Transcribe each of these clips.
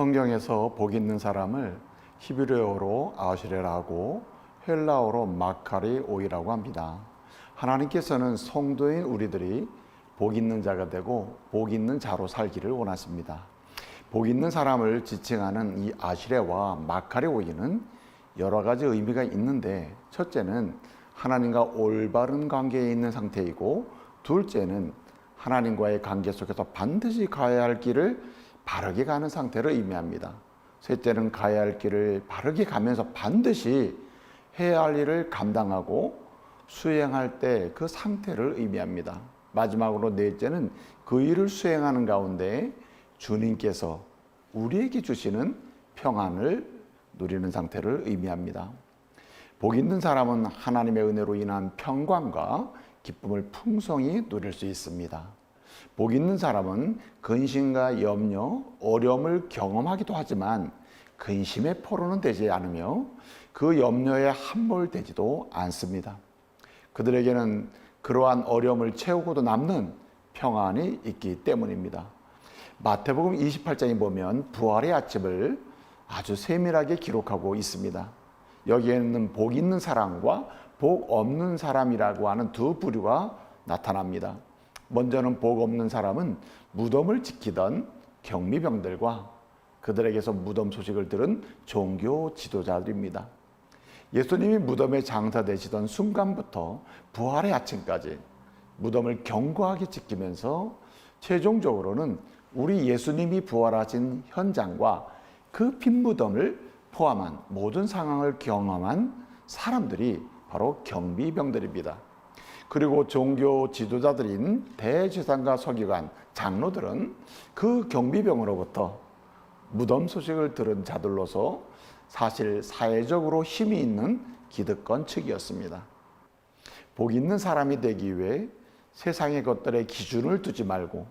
성경에서 복 있는 사람을 히브리어로 아시레라고 헬라어로 마카리 오이라고 합니다. 하나님께서는 성도인 우리들이 복 있는 자가 되고 복 있는 자로 살기를 원하십니다. 복 있는 사람을 지칭하는 이 아시레와 마카리 오이는 여러 가지 의미가 있는데 첫째는 하나님과 올바른 관계에 있는 상태이고 둘째는 하나님과의 관계 속에서 반드시 가야 할 길을 바르게 가는 상태를 의미합니다. 셋째는 가야 할 길을 바르게 가면서 반드시 해야 할 일을 감당하고 수행할 때 그 상태를 의미합니다. 마지막으로 넷째는 그 일을 수행하는 가운데 주님께서 우리에게 주시는 평안을 누리는 상태를 의미합니다. 복 있는 사람은 하나님의 은혜로 인한 평강과 기쁨을 풍성히 누릴 수 있습니다. 복 있는 사람은 근심과 염려, 어려움을 경험하기도 하지만 근심의 포로는 되지 않으며 그 염려에 함몰되지도 않습니다. 그들에게는 그러한 어려움을 채우고도 남는 평안이 있기 때문입니다. 마태복음 28장에 보면 부활의 아침을 아주 세밀하게 기록하고 있습니다. 여기에는 복 있는 사람과 복 없는 사람이라고 하는 두 부류가 나타납니다. 먼저는 복 없는 사람은 무덤을 지키던 경미병들과 그들에게서 무덤 소식을 들은 종교 지도자들입니다. 예수님이 무덤에 장사되시던 순간부터 부활의 아침까지 무덤을 견고하게 지키면서 최종적으로는 우리 예수님이 부활하신 현장과 그 빈 무덤을 포함한 모든 상황을 경험한 사람들이 바로 경비병들입니다. 그리고 종교 지도자들인 대제사장과 서기관, 장로들은 그 경비병으로부터 무덤 소식을 들은 자들로서 사실 사회적으로 힘이 있는 기득권 측이었습니다. 복 있는 사람이 되기 위해 세상의 것들에 기준을 두지 말고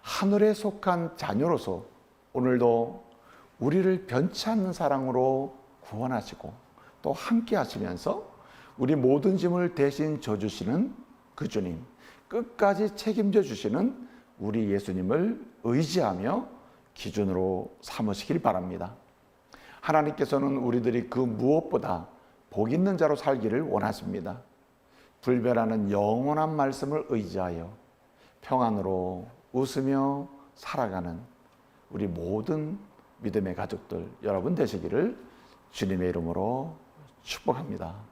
하늘에 속한 자녀로서 오늘도 우리를 변치 않는 사랑으로 구원하시고 또 함께 하시면서 우리 모든 짐을 대신 져주시는 그 주님, 끝까지 책임져 주시는 우리 예수님을 의지하며 기준으로 삼으시길 바랍니다. 하나님께서는 우리들이 그 무엇보다 복 있는 자로 살기를 원하십니다. 불변하는 영원한 말씀을 의지하여 평안으로 웃으며 살아가는 우리 모든 믿음의 가족들 여러분 되시기를 주님의 이름으로 축복합니다.